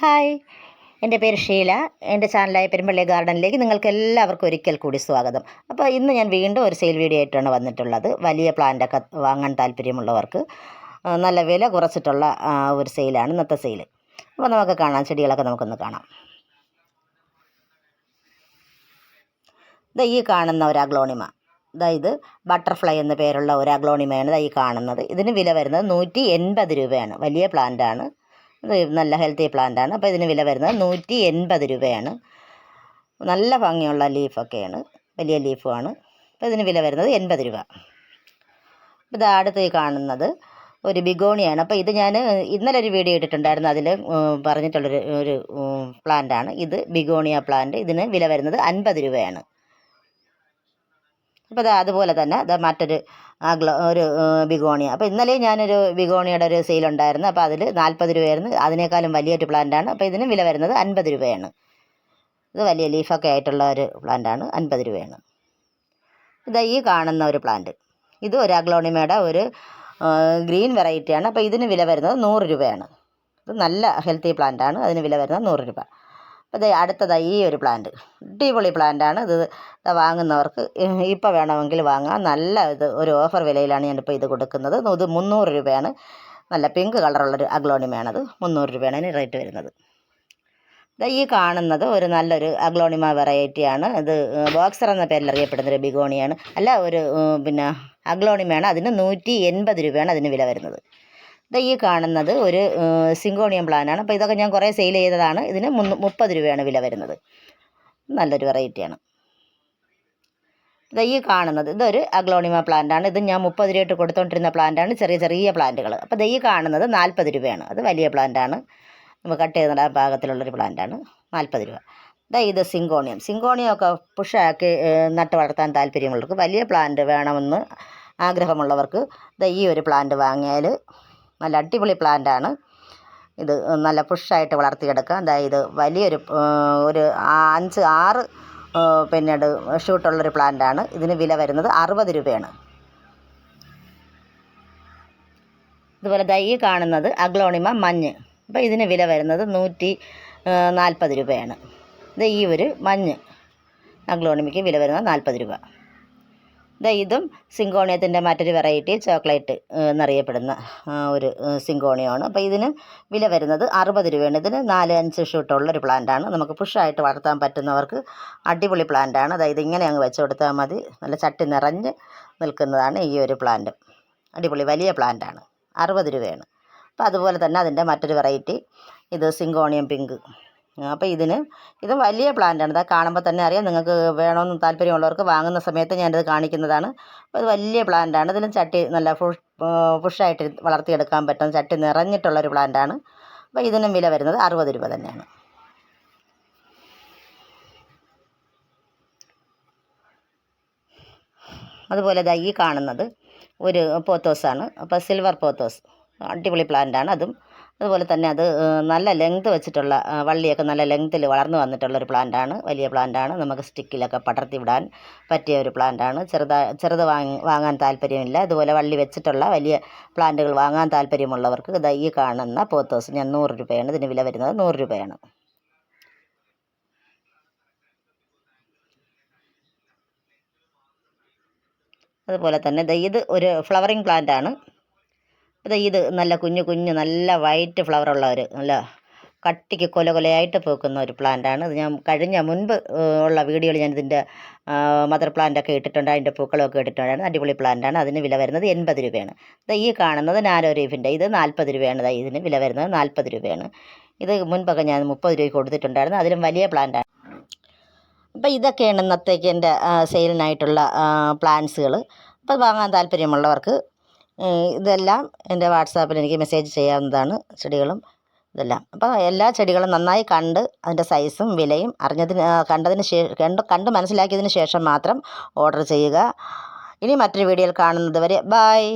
Hi. എന്റെ പേര് ഷീല. എന്റെ ചാനലായ പെരുമ്പള്ളി ഗാർഡനിലേക്ക് നിങ്ങൾക്ക് എല്ലാവർക്കും ഒരിക്കൽ കൂടി സ്വാഗതം. അപ്പോൾ ഇന്ന് ഞാൻ വീണ്ടും ഒരു സെയിൽ വീഡിയോ ആയിട്ടാണ് വന്നിട്ടുള്ളത്. വലിയ പ്ലാന്റൊക്കെ വാങ്ങാൻ താല്പര്യമുള്ളവർക്ക് നല്ല വില കുറച്ചിട്ടുള്ള ഒരു സെയിലാണ് ഇന്നത്തെ സെയിൽ. അപ്പോൾ നമുക്ക് കാണാം. ചെടികളൊക്കെ നമുക്കൊന്ന് കാണാം. ഇതാ ഈ കാണുന്ന ഒരു അഗ്ലോണിമ. ഇത് ബട്ടർഫ്ലൈ എന്ന പേരുള്ള ഒരു അഗ്ലോണിമയാണ് ഈ കാണുന്നത്. ഇതിന് വില വരുന്നത് നൂറ്റി എൺപത് രൂപയാണ്. വലിയ പ്ലാന്റാണ് നല്ല ഹെൽത്തി പ്ലാന്റ് ആണ് അപ്പോൾ ഇതിന് വില വരുന്നത് നൂറ്റി എൺപത് രൂപയാണ്. നല്ല ഭംഗിയുള്ള ലീഫൊക്കെയാണ്. വലിയ ലീഫുമാണ്. അപ്പോൾ ഇതിന് വില വരുന്നത് എൺപത് രൂപ. ഇത് അടുത്ത് കാണുന്നത് ഒരു ബിഗോണിയാണ്. അപ്പോൾ ഇത് ഞാൻ ഇന്നലെ ഒരു വീഡിയോ ഇട്ടിട്ടുണ്ടായിരുന്നു. അതിൽ പറഞ്ഞിട്ടുള്ളൊരു ഒരു പ്ലാന്റ് ആണ് ഇത് ബിഗോണിയ പ്ലാന്റ്. ഇതിന് വില വരുന്നത് അൻപത് രൂപയാണ്. അപ്പോൾ അത് അതുപോലെ തന്നെ അത് മറ്റൊരു ഒരു ബിഗോണിയ. അപ്പോൾ ഇന്നലെ ഞാനൊരു ബിഗോണിയുടെ ഒരു സെയിൽ ഉണ്ടായിരുന്നു. അപ്പോൾ അതിൽ നാൽപ്പത് രൂപയായിരുന്നു. അതിനേക്കാളും വലിയൊരു പ്ലാന്റാണ് അപ്പോൾ ഇതിന് വില വരുന്നത് അൻപത് രൂപയാണ്. ഇത് വലിയ ലീഫൊക്കെ ആയിട്ടുള്ള ഒരു പ്ലാന്റാണ് അൻപത് രൂപയാണ്. ഇതാ ഈ കാണുന്ന ഒരു പ്ലാന്റ് ഇത് ഒരു അഗ്ലോണിമയുടെ ഒരു ഗ്രീൻ വെറൈറ്റിയാണ് അപ്പോൾ ഇതിന് വില വരുന്നത് നൂറ് രൂപയാണ്. ഇത് നല്ല ഹെൽത്തി പ്ലാന്റാണ് അതിന് വില വരുന്നത് നൂറ് രൂപ. അപ്പോൾ അടുത്തതായി ഈ ഒരു പ്ലാന്റ് അടിപൊളി പ്ലാന്റാണ്. ഇത് വാങ്ങുന്നവർക്ക് ഇപ്പോൾ വേണമെങ്കിൽ വാങ്ങാം. നല്ല ഇത് ഒരു ഓഫർ വിലയിലാണ് ഞാനിപ്പോൾ ഇത് കൊടുക്കുന്നത്. ഇത് മുന്നൂറ് രൂപയാണ്. നല്ല പിങ്ക് കളറുള്ളൊരു അഗ്ലോണിമയാണത്. മുന്നൂറ് രൂപയാണ് അതിന് റേറ്റ് വരുന്നത്. ഈ കാണുന്നത് ഒരു നല്ലൊരു അഗ്ലോണിമ വെറൈറ്റിയാണ്. ഇത് ബോക്സർ എന്ന പേരിൽ അറിയപ്പെടുന്ന ഒരു ബിഗോണിയാണ്. അല്ല ഒരു പിന്നെ അഗ്ലോണിമയാണ്. അതിന് നൂറ്റി എൺപത് രൂപയാണ് അതിന് വില വരുന്നത്. ദാ ഈ കാണുന്നത് ഒരു സിങ്കോണിയം പ്ലാനാണ് അപ്പോൾ ഇതൊക്കെ ഞാൻ കുറേ സെയിൽ ചെയ്തതാണ്. ഇതിന് മുന്ന് മുപ്പത് രൂപയാണ് വില വരുന്നത്. നല്ലൊരു വെറൈറ്റിയാണ് ദാ ഈ കാണുന്നത്. ഇതൊരു അഗ്ലോണിമ പ്ലാന്റാണ് ഇത് ഞാൻ മുപ്പത് രൂപയിട്ട് കൊടുത്തുകൊണ്ടിരുന്ന പ്ലാന്റാണ് ചെറിയ ചെറിയ പ്ലാന്റുകൾ അപ്പോൾ ദാ ഈ കാണുന്നത് നാൽപ്പത് രൂപയാണ്. അത് വലിയ പ്ലാന്റാണ് നമുക്ക് കട്ട് ചെയ്ത് നടാൻ പാകത്തിലുള്ളൊരു പ്ലാന്റാണ് നാൽപ്പത് രൂപ. ഇതാ ഇത് സിങ്കോണിയം. സിങ്കോണിയം ഒക്കെ പുഷാക്കി നട്ട് വളർത്താൻ താല്പര്യമുള്ളവർക്ക് വലിയ പ്ലാന്റ് വേണമെന്ന് ആഗ്രഹമുള്ളവർക്ക് ഇതാ ഈ ഒരു പ്ലാന്റ് വാങ്ങിയാൽ നല്ല അടിപൊളി പ്ലാന്റാണ് ഇത് നല്ല പുഷായിട്ട് വളർത്തിയെടുക്കുക. അതായത് വലിയൊരു ഏഹ്, ഒരു അഞ്ച് ആറ് പിന്നീട് ഷൂട്ടുള്ളൊരു പ്ലാന്റാണ്. ഇതിന് വില വരുന്നത് അറുപത് രൂപയാണ്. ഇതുപോലെ ദൈ കാണുന്നത് അഗ്ലോണിമ മഞ്ഞ്. അപ്പോൾ ഇതിന് വില വരുന്നത് നൂറ്റി നാൽപ്പത് രൂപയാണ്. ഇത് ഈ ഒരു മഞ്ഞ് അഗ്ലോണിമയ്ക്ക് വില വരുന്നത് നാൽപ്പത് രൂപ. ദാ ഇതും സിങ്കോണിയത്തിന്റെ മറ്റൊരു വെറൈറ്റി ചോക്ലേറ്റ് എന്നറിയപ്പെടുന്ന ഒരു സിങ്കോണിയമാണ് അപ്പോൾ ഇതിന് വില വരുന്നത് അറുപത് രൂപയാണ്. ഇതിന് നാല് അഞ്ച് ഷൂട്ടുള്ളൊരു പ്ലാന്റാണ് നമുക്ക് പുഷായിട്ട് വളർത്താൻ പറ്റുന്നവർക്ക് അടിപൊളി പ്ലാന്റാണ് അതായത് ഇങ്ങനെ അങ്ങ് വെച്ച് കൊടുത്താൽ മതി. നല്ല ചട്ടി നിറഞ്ഞ് നിൽക്കുന്നതാണ് ഈ ഒരു പ്ലാന്റ് അടിപൊളി വലിയ പ്ലാന്റാണ് അറുപത് രൂപയാണ്. അപ്പോൾ അതുപോലെ തന്നെ അതിന്റെ മറ്റൊരു വെറൈറ്റി ഇത് സിങ്കോണിയം പിങ്ക് അപ്പോൾ ഇതിന് ഇത് വലിയ പ്ലാന്റാണ് ഇതാ കാണുമ്പോൾ തന്നെ അറിയാം നിങ്ങൾക്ക് വേണമെന്ന് താല്പര്യമുള്ളവർക്ക് വാങ്ങുന്ന സമയത്ത് ഞാനിത് കാണിക്കുന്നതാണ്. അപ്പോൾ ഇത് വലിയ പ്ലാന്റാണ് ഇതിലും ചട്ടി നല്ല ഫുഷ് ഫുഷായിട്ട് വളർത്തിയെടുക്കാൻ പറ്റും ചട്ടി നിറഞ്ഞിട്ടുള്ളൊരു പ്ലാന്റാണ് അപ്പോൾ ഇതിനും വില വരുന്നത് അറുപത് രൂപ തന്നെയാണ്. അതുപോലെ ദാ ഈ കാണുന്നത് ഒരു പോത്തോസാണ് അപ്പോൾ സിൽവർ പോത്തോസ് അടിപൊളി പ്ലാന്റാണ് അതും അതുപോലെ തന്നെ അത് നല്ല ലെങ്ത് വെച്ചിട്ടുള്ള വള്ളിയൊക്കെ നല്ല ലെങ്ത്തിൽ വളർന്നു വന്നിട്ടുള്ള ഒരു പ്ലാന്റാണ് വലിയ പ്ലാന്റാണ് നമുക്ക് സ്റ്റിക്കിലൊക്കെ പടർത്തി വിടാൻ പറ്റിയ ഒരു പ്ലാന്റാണ് ചെറുതാ ചെറുത് വാങ്ങി വാങ്ങാൻ താല്പര്യമില്ല. അതുപോലെ വള്ളി വെച്ചിട്ടുള്ള വലിയ പ്ലാന്റുകൾ വാങ്ങാൻ താല്പര്യമുള്ളവർക്ക് ഇതാ ഈ കാണുന്ന പോത്തോസ് ഞാൻ നൂറ് രൂപയാണ്. ഇതിന് വില വരുന്നത് നൂറ് രൂപയാണ്. അതുപോലെ തന്നെ ഇത് ഒരു ഫ്ലവറിങ് പ്ലാന്റ് ആണ്. ഇത് ഇത് നല്ല കുഞ്ഞു കുഞ്ഞു നല്ല വൈറ്റ് ഫ്ലവർ ഉള്ള ഒരു നല്ല കട്ടിക്ക് കൊല കൊലയായിട്ട് പൂക്കുന്ന ഒരു പ്ലാന്റാണ് ഇത് ഞാൻ കഴിഞ്ഞ മുൻപ് ഉള്ള വീഡിയോയിൽ ഞാൻ ഇതിന്റെ മദർ പ്ലാന്റ് ഒക്കെ ഇട്ടിട്ടുണ്ട്. അതിന്റെ പൂക്കളൊക്കെ ഇട്ടിട്ടുണ്ടായിരുന്നു അടിപൊളി പ്ലാന്റാണ് അതിന് വില വരുന്നത് എൺപത് രൂപയാണ്. ഇത് ഈ കാണുന്നത് നാനോ റീഫിന്റെ ഇത് നാൽപ്പത് രൂപയാണ്. ഇതിന് വില വരുന്നത് നാൽപ്പത് രൂപയാണ്. ഇത് മുൻപൊക്കെ ഞാൻ മുപ്പത് രൂപയ്ക്ക് കൊടുത്തിട്ടുണ്ടായിരുന്നു. അതിലും വലിയ പ്ലാന്റാണ് അപ്പോൾ ഇതൊക്കെയാണ് ഇന്നത്തേക്ക് എന്റെ സെയിലിനായിട്ടുള്ള പ്ലാൻസുകൾ അപ്പോൾ വാങ്ങാൻ താല്പര്യമുള്ളവർക്ക് ഇതെല്ലാം എന്റെ വാട്സാപ്പിൽ എനിക്ക് മെസ്സേജ് ചെയ്യാവുന്നതാണ് ചെടികളും ഇതെല്ലാം. അപ്പോൾ എല്ലാ ചെടികളും നന്നായി കണ്ട് അതിന്റെ സൈസും വിലയും അറിഞ്ഞതിന് കണ്ടതിന് ശേഷം കണ്ട് കണ്ട് മനസ്സിലാക്കിയതിന് ശേഷം മാത്രം ഓർഡർ ചെയ്യുക. ഇനി മറ്റൊരു വീഡിയോയിൽ കാണുന്നത് വരെ ബായ്